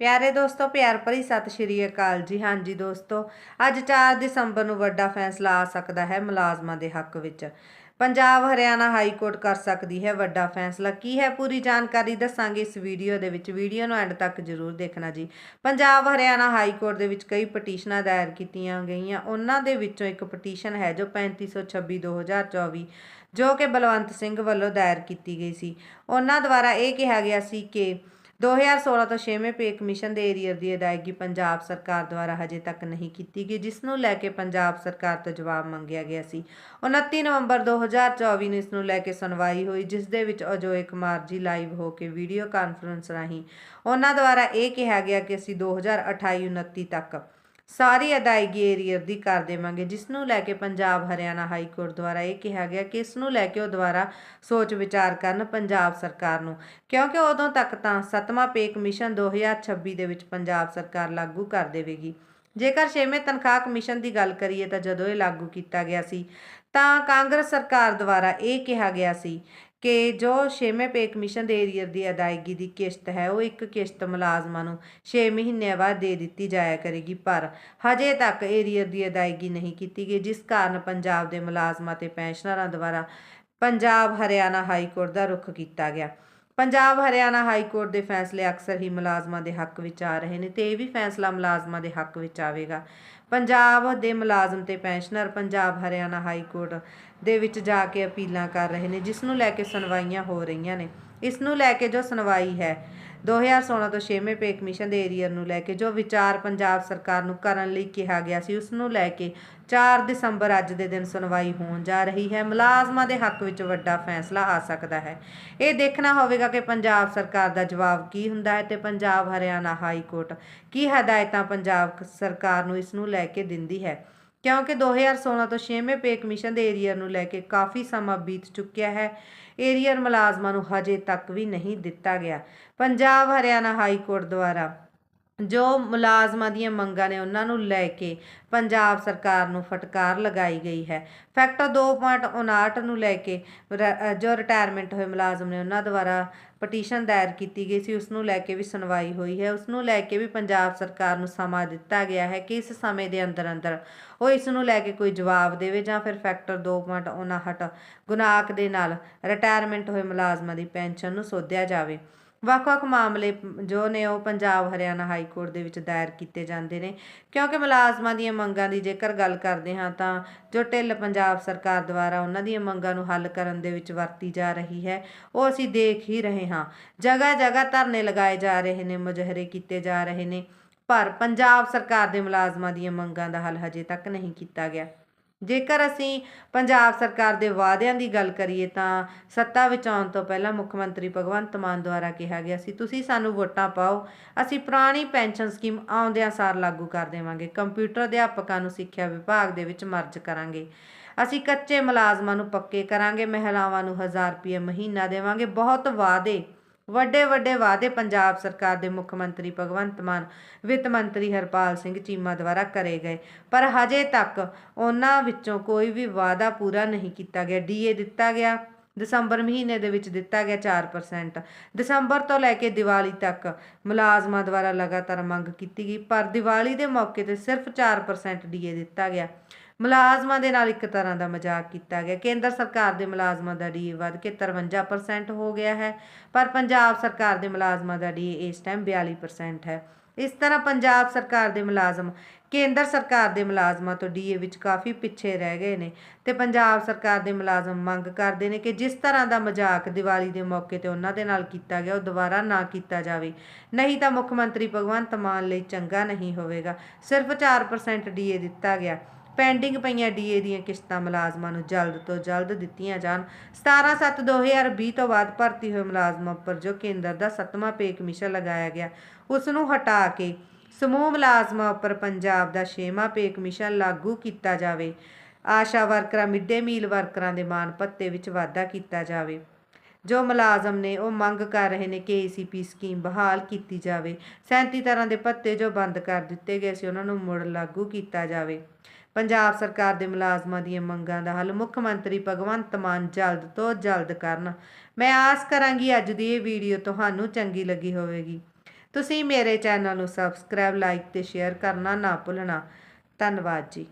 ਪਿਆਰੇ ਦੋਸਤੋ, ਪਿਆਰ ਭਰੀ ਸਤਿ ਸ਼੍ਰੀ ਅਕਾਲ ਜੀ। ਹਾਂਜੀ ਦੋਸਤੋ, ਅੱਜ 4 ਦਸੰਬਰ ਨੂੰ ਵੱਡਾ ਫੈਸਲਾ ਆ ਸਕਦਾ ਹੈ ਮੁਲਾਜ਼ਮਾਂ ਦੇ ਹੱਕ ਵਿੱਚ। ਪੰਜਾਬ, ਹਰਿਆਣਾ ਹਾਈ ਕੋਰਟ ਕਰ ਸਕਦੀ ਹੈ ਵੱਡਾ ਫੈਸਲਾ। ਕੀ ਹੈ ਪੂਰੀ ਜਾਣਕਾਰੀ ਦੱਸਾਂਗੇ ਇਸ ਵੀਡੀਓ ਦੇ ਵਿੱਚ। ਵੀਡੀਓ ਨੂੰ ਐਂਡ ਤੱਕ ਜ਼ਰੂਰ ਦੇਖਣਾ ਜੀ। ਪੰਜਾਬ, ਹਰਿਆਣਾ ਹਾਈ ਕੋਰਟ ਦੇ ਵਿੱਚ ਕਈ ਪਟੀਸ਼ਨਾਂ ਦਾਇਰ ਕੀਤੀਆਂ ਗਈਆਂ। ਉਹਨਾਂ ਦੇ ਵਿੱਚੋਂ ਇੱਕ ਪਟੀਸ਼ਨ ਹੈ ਜੋ 3526 2024 ਜੋ ਕਿ ਬਲਵੰਤ ਸਿੰਘ ਵੱਲੋਂ ਦਾਇਰ ਕੀਤੀ ਗਈ ਸੀ। ਉਹਨਾਂ ਦੁਆਰਾ ਇਹ ਕਿਹਾ ਗਿਆ ਸੀ ਕਿ 2016 ਤੋਂ 6ਵੇਂ ਪੇ ਕਮਿਸ਼ਨ ਦੇ ਏਰੀਅਰ ਦੀ ਅਦਾਇਗੀ ਪੰਜਾਬ ਸਰਕਾਰ ਦੁਆਰਾ ਹਜੇ ਤੱਕ ਨਹੀਂ ਕੀਤੀ ਗਈ, ਜਿਸ ਨੂੰ ਲੈ ਕੇ ਪੰਜਾਬ ਸਰਕਾਰ ਤੋਂ ਜਵਾਬ ਮੰਗਿਆ ਗਿਆ ਸੀ। 29 ਨਵੰਬਰ 2024 ਨੂੰ ਇਸ ਨੂੰ ਲੈ ਕੇ ਸੁਣਵਾਈ ਹੋਈ, ਜਿਸ ਦੇ ਵਿੱਚ ਅਜੋਏ ਕੁਮਾਰ ਜੀ ਲਾਈਵ ਹੋ ਕੇ ਵੀਡੀਓ ਕਾਨਫਰੰਸ ਰਾਹੀਂ ਉਹਨਾਂ ਦੁਆਰਾ ਇਹ ਕਿਹਾ ਗਿਆ ਕਿ ਅਸੀਂ 2028 29 ਤੱਕ ਸਾਰੀ ਅਦਾਇਗੀ ਏਰੀਅਰ ਦੀ ਕਰ ਦੇਵਾਂਗੇ। ਜਿਸ ਨੂੰ ਲੈ ਕੇ ਪੰਜਾਬ ਹਰਿਆਣਾ ਹਾਈ ਕੋਰਟ ਦੁਆਰਾ ਇਹ ਕਿਹਾ ਗਿਆ ਕਿ ਇਸ ਨੂੰ ਲੈ ਕੇ ਉਹ ਦੁਆਰਾ ਸੋਚ ਵਿਚਾਰ ਕਰਨ ਪੰਜਾਬ ਸਰਕਾਰ ਨੂੰ। ਕਿਉਂਕਿ ਉਦੋਂ ਤੱਕ ਤਾਂ ਸੱਤਵਾਂ ਪੇ ਕਮਿਸ਼ਨ 2026 ਦੇ ਵਿੱਚ ਪੰਜਾਬ ਸਰਕਾਰ ਲਾਗੂ ਕਰ ਦੇਵੇਗੀ। ਜੇਕਰ ਛੇਵੇਂ ਤਨਖਾਹ ਕਮਿਸ਼ਨ ਦੀ ਗੱਲ ਕਰੀਏ ਤਾਂ ਜਦੋਂ ਇਹ ਲਾਗੂ ਕੀਤਾ ਗਿਆ ਸੀ, ਤਾਂ ਕਾਂਗਰਸ ਸਰਕਾਰ ਦੁਆਰਾ ਇਹ ਕਿਹਾ ਗਿਆ ਸੀ ਕਿ ਜੋ ਛੇਵੇਂ ਪੇ ਕਮਿਸ਼ਨ ਦੇ ਏਰੀਅਰ ਦੀ ਅਦਾਇਗੀ ਦੀ ਕਿਸ਼ਤ ਹੈ, ਉਹ ਇੱਕ ਕਿਸ਼ਤ ਮੁਲਾਜ਼ਮਾਂ ਨੂੰ 6 ਮਹੀਨਿਆਂ ਬਾਅਦ ਦੇ ਦਿੱਤੀ ਜਾਇਆ ਕਰੇਗੀ, ਪਰ ਹਜੇ ਤੱਕ ਏਰੀਅਰ ਦੀ ਅਦਾਇਗੀ ਨਹੀਂ ਕੀਤੀ ਗਈ, ਜਿਸ ਕਾਰਨ ਪੰਜਾਬ ਦੇ ਮੁਲਾਜ਼ਮਾਂ ਤੇ ਪੈਨਸ਼ਨਰਾਂ ਦੁਆਰਾ ਪੰਜਾਬ ਹਰਿਆਣਾ ਹਾਈ ਕੋਰਟ ਦਾ ਰੁਖ ਕੀਤਾ ਗਿਆ। ਪੰਜਾਬ ਹਰਿਆਣਾ ਹਾਈ ਕੋਰਟ ਦੇ ਫੈਸਲੇ ਅਕਸਰ ਹੀ ਮੁਲਾਜ਼ਮਾਂ ਦੇ ਹੱਕ ਵਿੱਚ ਆ ਰਹੇ ਨੇ ਤੇ ਇਹ ਵੀ ਫੈਸਲਾ ਮੁਲਾਜ਼ਮਾਂ ਦੇ ਹੱਕ ਵਿੱਚ ਆਵੇਗਾ। ਪੰਜਾਬ ਦੇ ਮੁਲਾਜ਼ਮ ਤੇ pensioner Punjab Haryana high court ਦੇ ਵਿੱਚ ਜਾ ਕੇ ਅਪੀਲਾਂ ਕਰ ਰਹੇ ਨੇ, ਜਿਸ ਨੂੰ ਲੈ ਕੇ ਸੁਣਵਾਈਆਂ ਹੋ ਰਹੀਆਂ ਨੇ। ਇਸ ਨੂੰ ਲੈ ਕੇ ਜੋ ਸੁਣਵਾਈ ਹੈ। 2016 ਤੋਂ 6ਵੇਂ ਪੇ ਕਮਿਸ਼ਨ ਦੇ ਏਰੀਅਰ ਨੂੰ ਲੈ ਕੇ ਜੋ ਵਿਚਾਰ ਪੰਜਾਬ ਸਰਕਾਰ ਨੂੰ ਕਰਨ ਲਈ ਕਿਹਾ ਗਿਆ ਸੀ ਉਸ ਨੂੰ ਲੈ ਕੇ 4 ਦਸੰਬਰ ਅੱਜ ਦੇ ਦਿਨ ਸੁਣਵਾਈ ਹੋਣ ਜਾ ਰਹੀ ਹੈ। ਮੁਲਾਜ਼ਮਾਂ ਦੇ ਹੱਕ ਵਿੱਚ ਵੱਡਾ ਫੈਸਲਾ ਆ ਸਕਦਾ ਹੈ। ਇਹ ਦੇਖਣਾ ਹੋਵੇਗਾ ਕਿ ਪੰਜਾਬ ਸਰਕਾਰ ਦਾ ਜਵਾਬ ਕੀ ਹੁੰਦਾ ਹੈ ਤੇ ਪੰਜਾਬ ਹਰਿਆਣਾ ਹਾਈ ਕੋਰਟ ਕੀ ਹਦਾਇਤਾਂ ਪੰਜਾਬ ਸਰਕਾਰ ਨੂੰ ਇਸ ਨੂੰ ਲੈ ਕੇ ਦਿੰਦੀ ਹੈ। ਕਿਉਂਕਿ 2016 ਤੋਂ 6ਵੇਂ ਪੇ ਕਮਿਸ਼ਨ ਦੇ ਏਰੀਅਰ ਨੂੰ ਲੈ ਕੇ ਕਾਫੀ ਸਮਾਂ ਬੀਤ ਚੁੱਕਿਆ ਹੈ। ਏਰੀਅਰ ਮੁਲਾਜ਼ਮਾਂ ਨੂੰ ਹਜੇ ਤੱਕ ਵੀ ਨਹੀਂ ਦਿੱਤਾ ਗਿਆ। ਪੰਜਾਬ, ਹਰਿਆਣਾ ਹਾਈ ਕੋਰਟ ਦੁਆਰਾ ਜੋ ਮੁਲਾਜ਼ਮਾਂ ਦੀਆਂ ਮੰਗਾਂ ਨੇ ਉਹਨਾਂ ਨੂੰ ਲੈ ਕੇ ਪੰਜਾਬ ਸਰਕਾਰ ਨੂੰ ਫਟਕਾਰ ਲਗਾਈ ਗਈ ਹੈ। ਫੈਕਟਰ 2.59 ਨੂੰ ਲੈ ਕੇ ਰ- ਜੋ ਰਿਟਾਇਰਮੈਂਟ ਹੋਏ ਮੁਲਾਜ਼ਮ ਨੇ ਉਹਨਾਂ ਦੁਆਰਾ ਪਟੀਸ਼ਨ ਦਾਇਰ ਕੀਤੀ ਗਈ ਸੀ ਉਸ ਨੂੰ ਲੈ ਕੇ ਵੀ ਸੁਣਵਾਈ ਹੋਈ ਹੈ। ਉਸ ਨੂੰ ਲੈ ਕੇ ਵੀ ਪੰਜਾਬ ਸਰਕਾਰ ਨੂੰ ਸਮਾਂ ਦਿੱਤਾ ਗਿਆ ਹੈ ਕਿ ਇਸ ਸਮੇਂ ਦੇ ਅੰਦਰ ਅੰਦਰ ਉਹ ਇਸ ਨੂੰ ਲੈ ਕੇ ਕੋਈ ਜਵਾਬ ਦੇਵੇ ਜਾਂ ਫਿਰ ਫੈਕਟਰ 2.59 ਗੁਨਾਕ ਦੇ ਨਾਲ ਰਿਟਾਇਰਮੈਂਟ ਹੋਏ ਮੁਲਾਜ਼ਮਾਂ ਦੀ ਪੈਨਸ਼ਨ ਨੂੰ ਸੋਧਿਆ ਜਾਵੇ। ਵੱਖ-ਵੱਖ ਮਾਮਲੇ ਜੋ ਨੇ ਉਹ ਪੰਜਾਬ, ਹਰਿਆਣਾ ਹਾਈ ਕੋਰਟ ਦੇ ਵਿੱਚ ਦਾਇਰ ਕੀਤੇ ਜਾਂਦੇ ਨੇ। ਕਿਉਂਕਿ ਮੁਲਾਜ਼ਮਾਂ ਦੀਆਂ ਮੰਗਾਂ ਦੀ ਜੇਕਰ ਗੱਲ ਕਰਦੇ ਹਾਂ ਤਾਂ ਜੋ ਢਿੱਲ ਪੰਜਾਬ ਸਰਕਾਰ ਦੁਆਰਾ ਉਹਨਾਂ ਦੀਆਂ ਮੰਗਾਂ ਨੂੰ ਹੱਲ ਕਰਨ ਦੇ ਵਿੱਚ ਵਰਤੀ ਜਾ ਰਹੀ ਹੈ, ਉਹ ਅਸੀਂ ਦੇਖ ਹੀ ਰਹੇ ਹਾਂ। ਜਗ੍ਹਾ ਜਗ੍ਹਾ ਧਰਨੇ ਲਗਾਏ ਜਾ ਰਹੇ ਨੇ, ਮੁਜ਼ਾਹਰੇ ਕੀਤੇ ਜਾ ਰਹੇ ਨੇ, ਪਰ ਪੰਜਾਬ ਸਰਕਾਰ ਦੇ ਮੁਲਾਜ਼ਮਾਂ ਦੀਆਂ ਮੰਗਾਂ ਦਾ ਹੱਲ ਹਜੇ ਤੱਕ ਨਹੀਂ ਕੀਤਾ ਗਿਆ। ਜੇਕਰ ਅਸੀਂ ਪੰਜਾਬ ਸਰਕਾਰ ਦੇ ਵਾਅਦਿਆਂ ਦੀ ਗੱਲ ਕਰੀਏ ਤਾਂ ਸੱਤਾ ਵਿੱਚ ਆਉਣ ਤੋਂ ਪਹਿਲਾਂ ਮੁੱਖ ਮੰਤਰੀ ਭਗਵੰਤ ਮਾਨ ਦੁਆਰਾ ਕਿਹਾ ਗਿਆ ਸੀ, ਤੁਸੀਂ ਸਾਨੂੰ ਵੋਟਾਂ ਪਾਓ, ਅਸੀਂ ਪੁਰਾਣੀ ਪੈਨਸ਼ਨ ਸਕੀਮ ਆਉਂਦਿਆਂ ਸਾਰ ਲਾਗੂ ਕਰ ਦੇਵਾਂਗੇ, ਕੰਪਿਊਟਰ ਅਧਿਆਪਕਾਂ ਨੂੰ ਸਿੱਖਿਆ ਵਿਭਾਗ ਦੇ ਵਿੱਚ ਮਰਜ ਕਰਾਂਗੇ। ਅਸੀਂ ਕੱਚੇ ਮੁਲਾਜ਼ਮਾਂ ਨੂੰ ਪੱਕੇ ਕਰਾਂਗੇ, ਮਹਿਲਾਵਾਂ ਨੂੰ 1000 ਰੁਪਏ ਮਹੀਨਾ ਦੇਵਾਂਗੇ। ਬਹੁਤ ਵਾਅਦੇ ਵੱਡੇ ਵੱਡੇ ਵਾਅਦੇ ਪੰਜਾਬ ਸਰਕਾਰ ਦੇ ਮੁੱਖ ਮੰਤਰੀ ਭਗਵੰਤ ਮਾਨ, ਵਿੱਤ ਮੰਤਰੀ ਹਰਪਾਲ ਸਿੰਘ ਚੀਮਾ ਦੁਆਰਾ ਕਰੇ ਗਏ। ਪਰ ਹਜੇ ਤੱਕ ਉਹਨਾਂ ਵਿੱਚੋਂ ਕੋਈ ਵੀ ਵਾਅਦਾ ਪੂਰਾ ਨਹੀਂ ਕੀਤਾ ਗਿਆ। ਡੀਏ ਦਿੱਤਾ ਗਿਆ, ਦਸੰਬਰ ਮਹੀਨੇ ਦੇ ਵਿੱਚ ਦਿੱਤਾ ਗਿਆ 4% ਦਸੰਬਰ ਤੋਂ ਲੈ ਕੇ ਦੀਵਾਲੀ ਤੱਕ ਮੁਲਾਜ਼ਮਾਂ ਦੁਆਰਾ ਲਗਾਤਾਰ ਮੰਗ ਕੀਤੀ ਗਈ, ਪਰ ਦੀਵਾਲੀ ਦੇ ਮੌਕੇ ਤੇ ਸਿਰਫ 4% ਡੀਏ ਦਿੱਤਾ ਗਿਆ। ਮੁਲਾਜ਼ਮਾਂ ਦੇ ਨਾਲ ਇੱਕ ਤਰ੍ਹਾਂ ਦਾ ਮਜ਼ਾਕ ਕੀਤਾ ਗਿਆ। ਕੇਂਦਰ ਸਰਕਾਰ ਦੇ ਮੁਲਾਜ਼ਮਾਂ ਦਾ ਡੀ ਵੱਧ ਕੇ 53% ਹੋ ਗਿਆ ਹੈ, ਪਰ ਪੰਜਾਬ ਸਰਕਾਰ ਦੇ ਮੁਲਾਜ਼ਮਾਂ ਦਾ ਡੀਏ ਇਸ ਟਾਈਮ 42% ਹੈ। ਇਸ ਤਰ੍ਹਾਂ ਪੰਜਾਬ ਸਰਕਾਰ ਦੇ ਮੁਲਾਜ਼ਮ, ਕੇਂਦਰ ਸਰਕਾਰ ਦੇ ਮੁਲਾਜ਼ਮਾਂ ਤੋਂ ਡੀਏ ਵਿੱਚ ਕਾਫੀ ਪਿੱਛੇ ਰਹਿ ਗਏ ਨੇ ਤੇ ਪੰਜਾਬ ਸਰਕਾਰ ਦੇ ਮੁਲਾਜ਼ਮ ਮੰਗ ਕਰਦੇ ਨੇ ਕਿ ਜਿਸ ਤਰ੍ਹਾਂ ਦਾ ਮਜ਼ਾਕ ਦੀਵਾਲੀ ਦੇ ਮੌਕੇ ਤੇ ਉਹਨਾਂ ਦੇ ਨਾਲ ਕੀਤਾ ਗਿਆ, ਉਹ ਦੁਬਾਰਾ ਨਾ ਕੀਤਾ ਜਾਵੇ। ਨਹੀਂ ਤਾਂ ਮੁੱਖ ਮੰਤਰੀ ਭਗਵੰਤ ਮਾਨ ਲਈ ਚੰਗਾ ਨਹੀਂ ਹੋਵੇਗਾ। ਸਿਰਫ 4% ਡੀਏ ਦਿੱਤਾ ਗਿਆ। ਪੈਂਡਿੰਗ ਪਈਆਂ ਡੀਏ ਦੀਆਂ ਕਿਸ਼ਤਾਂ ਮੁਲਾਜ਼ਮਾਂ ਨੂੰ ਜਲਦ ਤੋਂ ਜਲਦ ਦਿੱਤੀਆਂ ਜਾਣ। 17/7/2020 ਤੋਂ ਬਾਅਦ ਭਰਤੀ ਹੋਏ ਮੁਲਾਜ਼ਮਾਂ ਉੱਪਰ ਜੋ ਕੇਂਦਰ ਦਾ ਸੱਤਵਾਂ ਪੇ ਕਮਿਸ਼ਨ ਲਗਾਇਆ ਗਿਆ, ਉਸ ਨੂੰ ਹਟਾ ਕੇ ਸਮੂਹ ਮੁਲਾਜ਼ਮਾਂ ਉੱਪਰ ਪੰਜਾਬ ਦਾ ਛੇਵਾਂ ਪੇ ਕਮਿਸ਼ਨ ਲਾਗੂ ਕੀਤਾ ਜਾਵੇ। ਆਸ਼ਾ ਵਰਕਰਾਂ ਮਿੱਡੇ ਮੀਲ ਵਰਕਰਾਂ ਦੇ ਮਾਣ ਭੱਤੇ ਵਿੱਚ ਵਾਧਾ ਕੀਤਾ ਜਾਵੇ। ਜੋ ਮੁਲਾਜ਼ਮ ਨੇ ਉਹ ਮੰਗ ਕਰ ਰਹੇ ਨੇ ਕਿ ਏਸੀਪੀ ਸਕੀਮ ਬਹਾਲ ਕੀਤੀ ਜਾਵੇ। 37 ਤਰ੍ਹਾਂ ਦੇ ਭੱਤੇ ਜੋ ਬੰਦ ਕਰ ਦਿੱਤੇ ਗਏ ਸੀ, ਉਹਨਾਂ ਨੂੰ ਮੁੜ ਲਾਗੂ ਕੀਤਾ ਜਾਵੇ। ਪੰਜਾਬ ਸਰਕਾਰ ਦੇ ਮੁਲਾਜ਼ਮਾਂ ਦੀਆਂ ਮੰਗਾਂ ਦਾ ਹੱਲ ਮੁੱਖ ਮੰਤਰੀ ਭਗਵੰਤ ਮਾਨ ਜਲਦ ਤੋਂ ਜਲਦ ਕਰਨ। ਮੈਂ ਆਸ ਕਰਾਂਗੀ ਅੱਜ ਦੀ ਇਹ ਵੀਡੀਓ ਤੁਹਾਨੂੰ ਚੰਗੀ ਲੱਗੀ ਹੋਵੇਗੀ। ਤੁਸੀਂ ਮੇਰੇ ਚੈਨਲ ਨੂੰ ਸਬਸਕ੍ਰਾਈਬ, ਲਾਈਕ ਤੇ ਸ਼ੇਅਰ ਕਰਨਾ ਨਾ ਭੁੱਲਣਾ। ਧੰਨਵਾਦ ਜੀ।